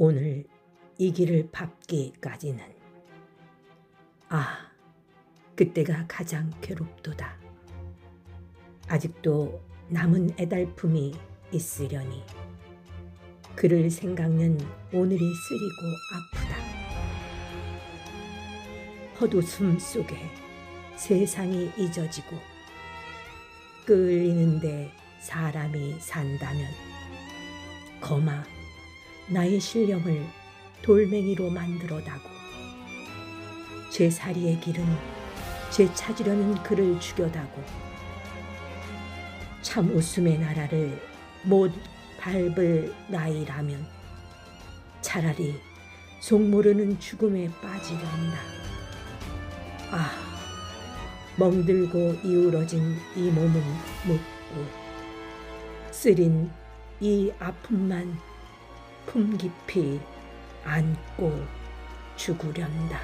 오늘 이 길을 밟기까지는 아 그때가 가장 괴롭도다. 아직도 남은 애달픔이 있으려니 그를 생각는 오늘이 쓰리고 아프다. 헛웃음 속에 세상이 잊어지고 끌리는데 사람이 산다면 거마 나의 신령을 돌멩이로 만들어 다고 제 사리의 길은 제 찾으려는 그를 죽여다고 참 웃음의 나라를 못 밟을 나이라면 차라리 속 모르는 죽음에 빠지련다. 아, 멍들고 이우러진 이 몸은 묻고 쓰린 이 아픔만 품 깊이 안고 죽으련다.